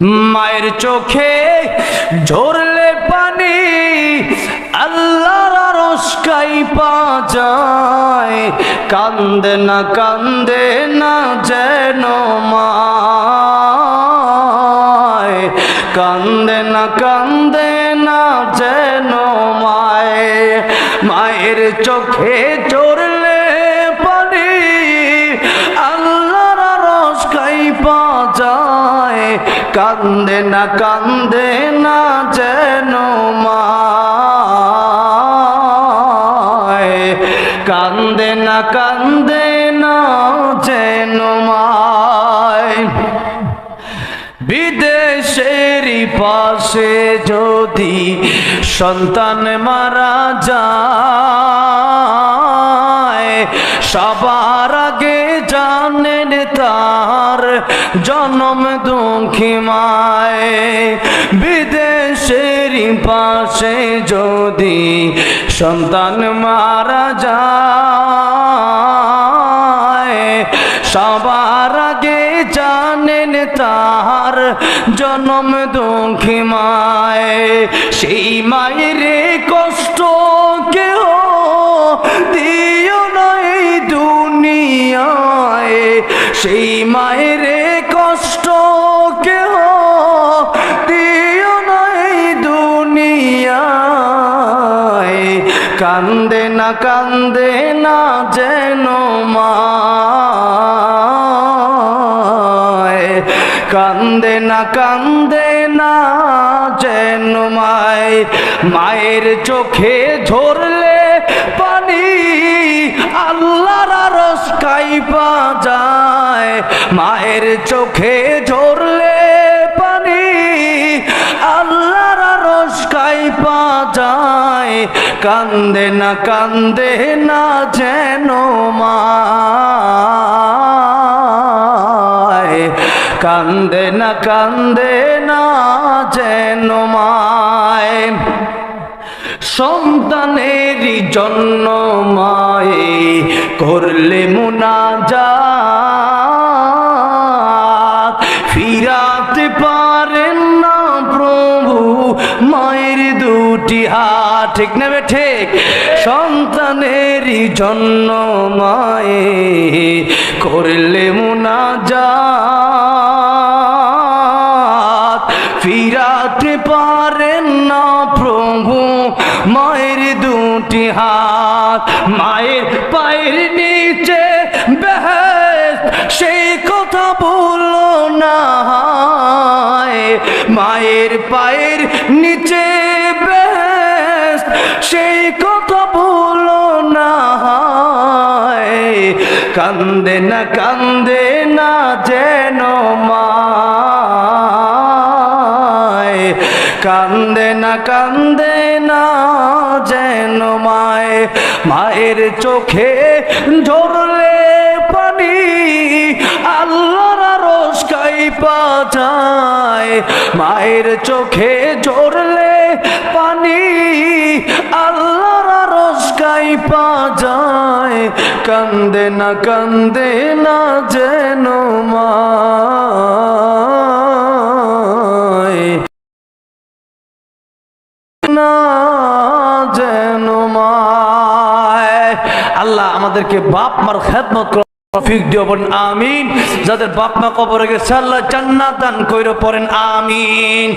মায়ের চোখে ঝরলে পানি, আল্লাহর রসকাই পা যায়। কান্দে না কান্দে না যেন মায়। কান্দে না কান্দে না যেন মায়। মায়ের চোখে চড়লে পানি, আল্লাহর রস পা কান্দে না কান্দে না যেন কান্দে না কান্দে না যেন মায়। বিদেশেরই পাশে যদি সন্তান মারা যায়, সবার আগে জানেন তার জন্ম দুঃখী মায় বিদেশেরই পাশে যদি সন্তান মারা যায়, সবার আগে জানেন তার জন্ম দুঃখী মায়। সেই মায়ের কষ্ট কেহ দিও নাই দুনিয়ায়। সেই মায়ের কান্দে না কান্দে না যেন মায়। কান্দে না কান্দে না যেন মায়। মায়ের চোখে ঝরলে পানি আল্লাহর রস কাইপা যায়। মায়ের চোখে কান্দে না কান্দে না যেন মায়। কান্দে না কান্দে না যেন মায়। সন্তানেরই জন্য মায়ে করলে মুনাজা ফিরাতে পারেন না প্রভু মায়ের দুটি হাত। ঠিক নেবে ঠিক। সন্তানেরই জন্য মায়ে করলে মুনাজা ফিরাতে পারেন না প্রভু, মায়ের দুটি হাত। মায়ের পায়ের নিচে বেহেস সেই কথা বলো না মায়ের পায়ের নিচে বেহেস সেই কথা বলো না কান্দে না কান্দে না যেন মায়। কান্দে না কান্দে না যেন মায়। মায়ের চোখে ঝরলে পানি, আল্লাহর রস কাইপা যায়। মায়ের চোখে ঝরলে পানি আল্লাহর রস কাইপা যায় কান্দে না কান্দে না যেন যেন আল্লাহ আমাদেরকে বাপ মার খেদমত আমিন। যাদের বাপ মা কবরে গেছে, আল্লাহ জান্নাত দান কইরো, পড়েন আমিন।